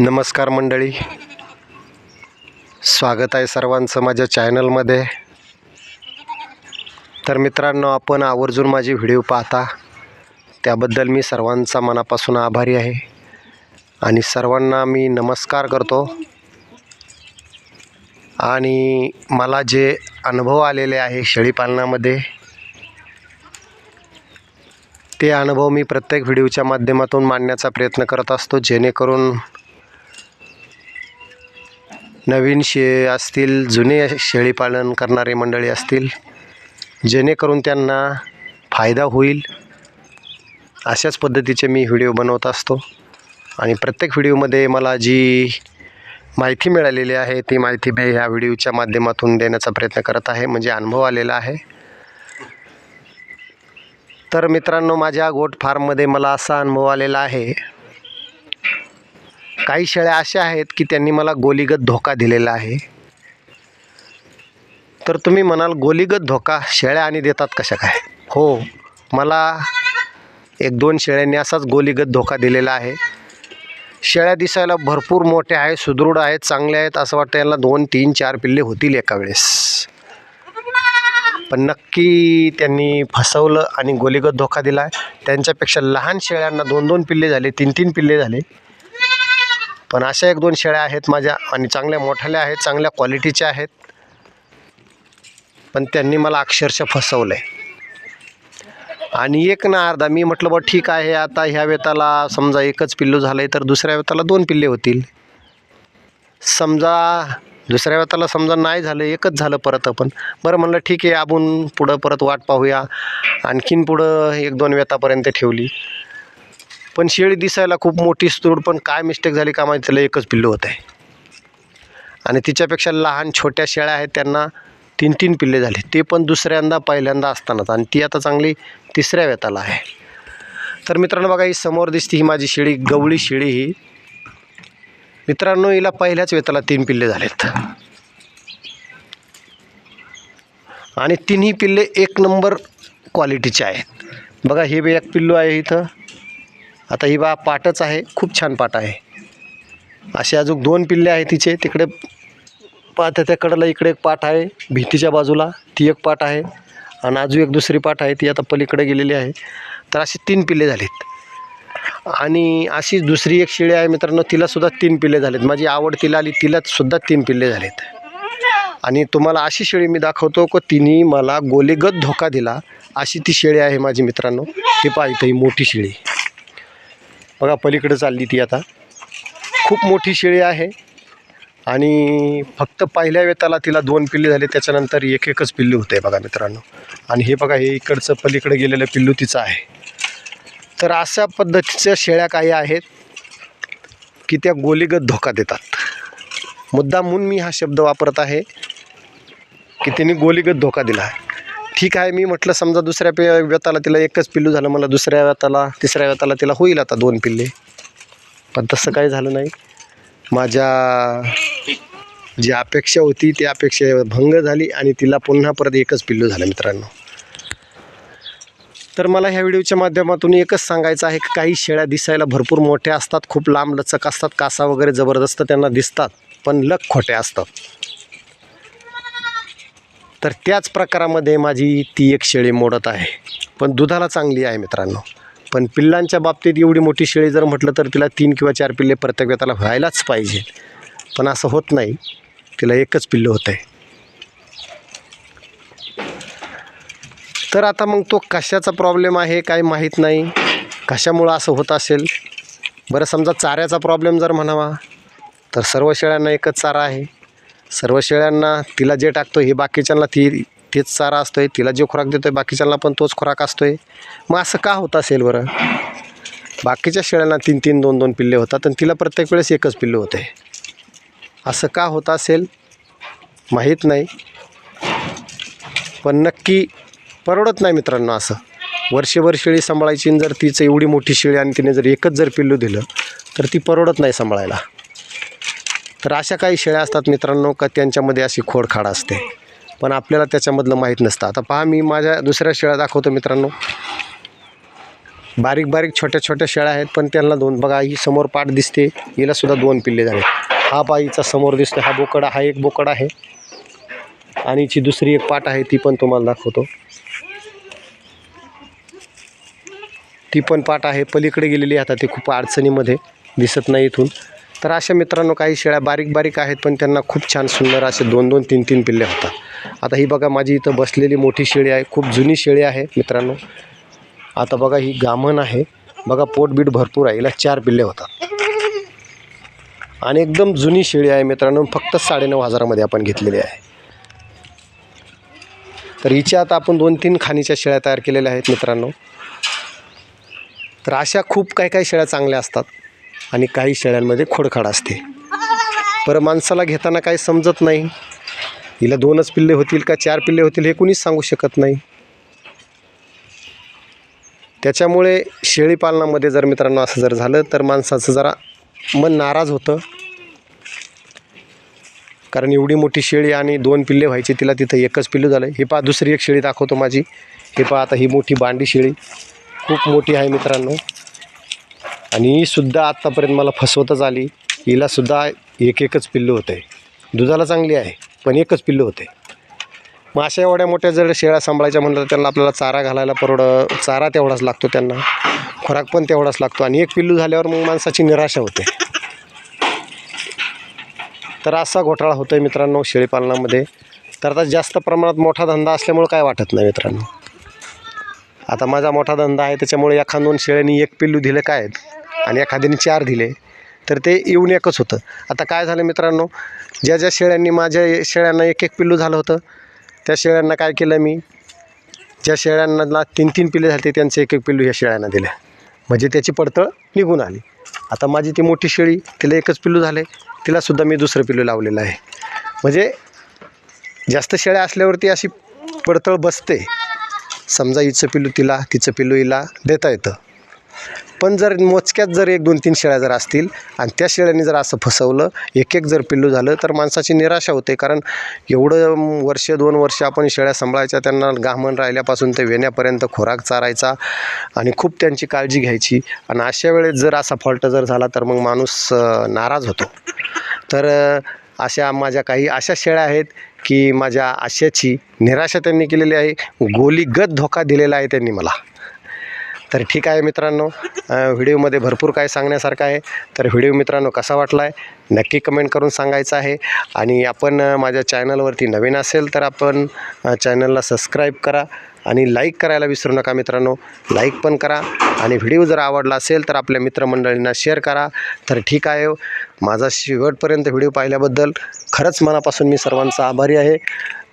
नमस्कार मंडळी. स्वागत आहे सर्वांचं माझ्या चॅनलमध्ये. तर मित्रांनो आपण आवर्जून माझे व्हिडिओ पाहता. त्याबद्दल मी सर्वांचा मनापासून आभारी आहे. आणि सर्वांना मी नमस्कार करतो. आणि मला जे अनुभव आलेले आहे शेळीपालनामध्ये ते अनुभव मी प्रत्येक व्हिडिओच्या माध्यमातून मांडण्याचा प्रयत्न करत असतो. जेणेकरून नवीन शे असतील जुने शेळीपालन करणारे मंडळी असतील जेणेकरून त्यांना फायदा होईल. अशाच पद्धतीचे मी व्हिडिओ बनवत असतो. आणि प्रत्येक व्हिडिओमध्ये मला जी माहिती मिळालेली आहे ती माहिती मी ह्या व्हिडिओच्या माध्यमातून देण्याचा प्रयत्न करत आहे म्हणजे अनुभव आलेला आहे. तर मित्रांनो माझ्या गोट फार्ममध्ये मला असा अनुभव आलेला आहे काही शेळ्या अशा आहेत की त्यांनी मला गोलीगत धोका दिलेला आहे. तर तुम्ही म्हणाल गोलीगत धोका शेळ्या आणि देतात कशा काय? हो मला एक दोन शेळ्यांनी असाच गोलीगत धोका दिलेला आहे. शेळ्या दिसायला भरपूर मोठ्या आहेत सुदृढ आहेत चांगल्या आहेत असं वाटतं यांना दोन तीन चार पिल्ले होतील एका वेळेस. पण नक्की त्यांनी फसवलं आणि गोलीगत धोका दिला. आहे त्यांच्यापेक्षा लहान शेळ्यांना दोन दोन पिल्ले झाले तीन तीन पिल्ले झाले. पण अशा एक दोन शेळ्या आहेत माझ्या आणि चांगल्या मोठ्याल्या आहेत चांगल्या क्वालिटीच्या आहेत. पण त्यांनी मला अक्षरशः फसवलं आहे आणि एक ना अर्धा मी म्हटलं बा ठीक आहे आता ह्या वेताला समजा एकच पिल्लू झालं आहे तर दुसऱ्या वेताला दोन पिल्ले होतील. समजा दुसऱ्या वेताला समजा नाही झालं एकच झालं परत आपण. बरं म्हणलं ठीक आहे आपण पुढं परत वाट पाहूया. आणखीन पुढं एक दोन वेतापर्यंत ठेवली. पण शेळी दिसायला खूप मोठी स्त्रूड पण काय मिस्टेक झाली का माहिती त्याला एकच पिल्लू होत आहे आणि तिच्यापेक्षा लहान छोट्या शेळ्या आहेत त्यांना तीन तीन पिल्ले झाले. ते पण दुसऱ्यांदा पहिल्यांदा असतानाच. आणि ती आता चांगली तिसऱ्या वेताला आहे. तर मित्रांनो बघा ही समोर दिसते ही माझी शेळी गवळी शेळी ही. मित्रांनो हिला पहिल्याच वेताला तीन पिल्ले झालेत. आणि तिन्ही पिल्ले एक नंबर क्वालिटीचे आहेत. बघा हे बी एक पिल्लू आहे इथं. आता ही बा पाटच आहे खूप छान पाट आहे. असे अजून दोन पिल्ले आहे तिचे तिकडे पाहता त्याकडेला इकडे एक पाट आहे भीतीच्या बाजूला ती एक पाट आहे आणि अजून एक दुसरी पाट आहे ती आता पलीकडे गेलेली आहे. तर अशी तीन पिल्ले झालेत. आणि अशी दुसरी एक शेळी आहे मित्रांनो तिलासुद्धा तीन पिल्ले झालेत. माझी आवड तिला आली तिलासुद्धा तीन पिल्ले झालेत. आणि तुम्हाला अशी शेळी मी दाखवतो की तिने मला गोलेगत धोका दिला अशी ती शेळी आहे माझी मित्रांनो. ती पाहिजे ही मोठी शेळी. बघा पलीकडे चालली ती आता. खूप मोठी शेळी आहे आणि फक्त पहिल्या वेताला तिला दोन पिल्ले झाले त्याच्यानंतर एक एकच पिल्लू होते बघा मित्रांनो. आणि हे बघा हे इकडचं पलीकडे गेलेलं पिल्लू तिचं आहे. तर अशा पद्धतीच्या शेळ्या काही आहेत की त्या गोलीगत धोका देतात. मुद्दा म्हणून मी हा शब्द वापरत आहे की तिने गोलीगत धोका दिला आहे. ठीक आहे मी म्हटलं समजा दुसऱ्या पे व्यताला तिला एकच पिल्लू झालं मला दुसऱ्या व्यताला तिसऱ्या व्यताला तिला होईल आता दोन पिल्ले. पण तसं काही झालं नाही. माझ्या जी अपेक्षा होती ती अपेक्षा भंग झाली आणि तिला पुन्हा परत एकच पिल्लू झालं मित्रांनो. तर मला ह्या व्हिडिओच्या माध्यमातून एकच सांगायचं आहे की काही शेळ्या दिसायला भरपूर मोठ्या असतात खूप लांब लचक असतात कासा वगैरे जबरदस्त त्यांना दिसतात पण लक खोट्या असतात. तर त्याच प्रकारामध्ये माझी ती एक शेळी मोडत आहे. पण दुधाला चांगली आहे मित्रांनो. पण पिल्लांच्या बाबतीत एवढी मोठी शेळी जर म्हटलं तर तिला तीन किंवा चार पिल्ले प्रत्येक वेळेला व्हायलाच पाहिजे. पण असं होत नाही. तिला एकच पिल्लं होतं आहे तर आता मग तो कशाचा प्रॉब्लेम आहे काय माहीत नाही. कशामुळं असं होत असेल? बरं समजा चाऱ्याचा प्रॉब्लेम जर म्हणावा तर सर्व शेळ्यांना एकच चारा आहे. सर्व शेळ्यांना तिला जे टाकतो हे बाकीच्यांना ती तेच चारा असतो आहे तिला जे खुराक देतो आहे बाकीच्यांना पण तोच खुराक असतो आहे मग असं का होत असेल बरं? बाकीच्या शेळ्यांना तीन तीन दोन दोन पिल्ले होतात आणि तिला प्रत्येक वेळेस एकच पिल्ले होते. असं का होत असेल? माहीत नाही. पण नक्की परवडत नाही मित्रांनो असं. वर्षभर शेळी सांभाळायची आणि जर तिचं एवढी मोठी शेळी आणि तिने जर एकच जर पिल्लू दिलं तर ती परवडत नाही सांभाळायला. तर अशा काही शेळ्या असतात मित्रांनो का त्यांच्यामध्ये अशी खोडखाड असते. पण आपल्याला त्याच्यामधलं माहीत नसतं. आता पहा मी माझ्या दुसऱ्या शेळ्या दाखवतो मित्रांनो. बारीक बारीक छोट्या छोट्या शेळ्या आहेत पण त्यांना दोन बघा ही समोर पाठ दिसते हिला सुद्धा दोन पिल्ले झाले. हा बाईचा समोर दिसतो हा बोकडा हा एक बोकडा आहे. आणि जी दुसरी एक पाठ आहे ती पण तुम्हाला दाखवतो. ती पण पाठ आहे पलीकडे गेलेली आहे आता ती खूप अडचणीमध्ये दिसत नाही इथून. तर अशा मित्रांनो काही शेळ्या बारीक बारीक आहेत पण त्यांना खूप छान सुंदर असे दोन दोन तीन तीन पिल्ले होतात. आता ही बघा माझी इथं बसलेली मोठी शेळी आहे खूप जुनी शेळी आहे मित्रांनो. आता बघा ही गामण आहे. बघा पोटबीट भरपूर आहे हिला चार पिल्ले होतात. आणि एकदम जुनी शेळी आहे मित्रांनो फक्त साडेनऊ हजारामध्ये आपण घेतलेली आहे. तर हिच्या आता आपण दोन तीन खाणीच्या शेळ्या तयार केलेल्या आहेत मित्रांनो. तर अशा खूप काही काही शेळ्या चांगल्या असतात. आणि काही शेळ्यांमध्ये खोडखाड असते. बरं माणसाला घेताना काही समजत नाही. हिला दोनच पिल्ले होतील का चार पिल्ले होतील हे कुणीच सांगू शकत नाही. त्याच्यामुळे शेळीपालनामध्ये जर मित्रांनो असं जर झालं तर माणसाचं जरा मन नाराज होतं. कारण एवढी मोठी शेळी आणि दोन पिल्ले व्हायचे तिला तिथं एकच पिल्लू झालं हे पहा दुसरी एक शेळी दाखवतो माझी. हे पहा आता ही मोठी बांडी शेळी. खूप मोठी आहे मित्रांनो. आणि ही सुद्धा आत्तापर्यंत मला फसवतच आली. हिलासुद्धा एक एकच पिल्लू होतं. आहे दुधाला चांगली आहे पण एकच पिल्लू होते. मग अशा एवढ्या मोठ्या जर शेळ्या सांभाळायच्या म्हणलं तर त्यांना आपल्याला चारा घालायला परवड चारा तेवढाच लागतो त्यांना. खुराक पण तेवढाच लागतो. आणि एक पिल्लू झाल्यावर मग माणसाची निराशा होते. तर असा घोटाळा होतो आहे मित्रांनो शेळीपालनामध्ये. तर आता जास्त प्रमाणात मोठा धंदा असल्यामुळं काय वाटत नाही मित्रांनो. आता माझा मोठा धंदा आहे त्याच्यामुळे एखाद दोन शेळ्यांनी एक पिल्लू दिले काय? आहेत आणि एखाद्याने चार दिले तर ते येऊन एकच होतं. आता काय झालं मित्रांनो ज्या ज्या शेळ्यांनी माझ्या शेळ्यांना एक एक पिल्लू झालं होतं त्या शेळ्यांना काय केलं मी ज्या शेळ्यांना तीन तीन पिल्ले झाले त्यांचे एक एक पिल्लू ह्या शेळ्यांना दिले म्हणजे त्याची पडतळ निघून आली. आता माझी ती मोठी शेळी तिला एकच पिल्लू झाले तिलासुद्धा मी दुसरं पिल्लू लावलेलं आहे. म्हणजे जास्त शेळ्या असल्यावरती अशी पडतळ बसते. समजा हिचं पिल्लू तिला तिचं पिल्लू हिला देता येतं. पण जर मोजक्यात जर एक दोन तीन शेळ्या जर असतील आणि त्या शेळ्यांनी जर असं फसवलं एक एक जर पिल्लू झालं तर माणसाची निराशा होते. कारण एवढं वर्ष दोन वर्ष आपण शेळ्या सांभाळायच्या त्यांना गामण राहिल्यापासून ते वेण्यापर्यंत खोराक चारायचा आणि खूप त्यांची काळजी घ्यायची. आणि अशा वेळेस जर असा फॉल्ट जर झाला तर मग माणूस नाराज होतो. तर अशा माझ्या काही अशा शेळ्या आहेत की माझ्या आशयाची निराशा त्यांनी केलेली आहे. गोलीगत धोका दिलेला आहे त्यांनी मला. तर ठीक आहे मित्रांनो व्हिडिओमध्ये भरपूर काय सांगण्यासारखं आहे. तर व्हिडिओ मित्रांनो कसा वाटला आहे नक्की कमेंट करून सांगायचं आहे. आणि आपण माझ्या चॅनलवरती नवीन असेल तर आपण चॅनलला सबस्क्राईब करा आणि लाईक करायला विसरू नका मित्रांनो. लाईक पण करा आणि व्हिडिओ जर आवडला असेल तर आपल्या मित्रमंडळींना शेअर करा. तर ठीक आहे हो. माझा शेवटपर्यंत व्हिडिओ पाहिल्याबद्दल खरंच मनापासून मी सर्वांचा आभारी आहे.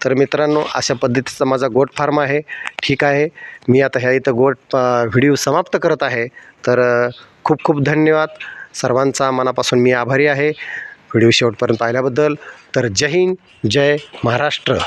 तर मित्रांनो अशा पद्धतीचा माझा गोट फार्म आहे. ठीक आहे. मी आता ह्या इथं गोट व्हिडिओ समाप्त करत आहे. तर खूप खूप धन्यवाद. सर्वांचा मनापासून मी आभारी आहे. व्हिडिओ शेवटपर्यंत पाहिल्याबद्दल तर जय हिंद जय महाराष्ट्र.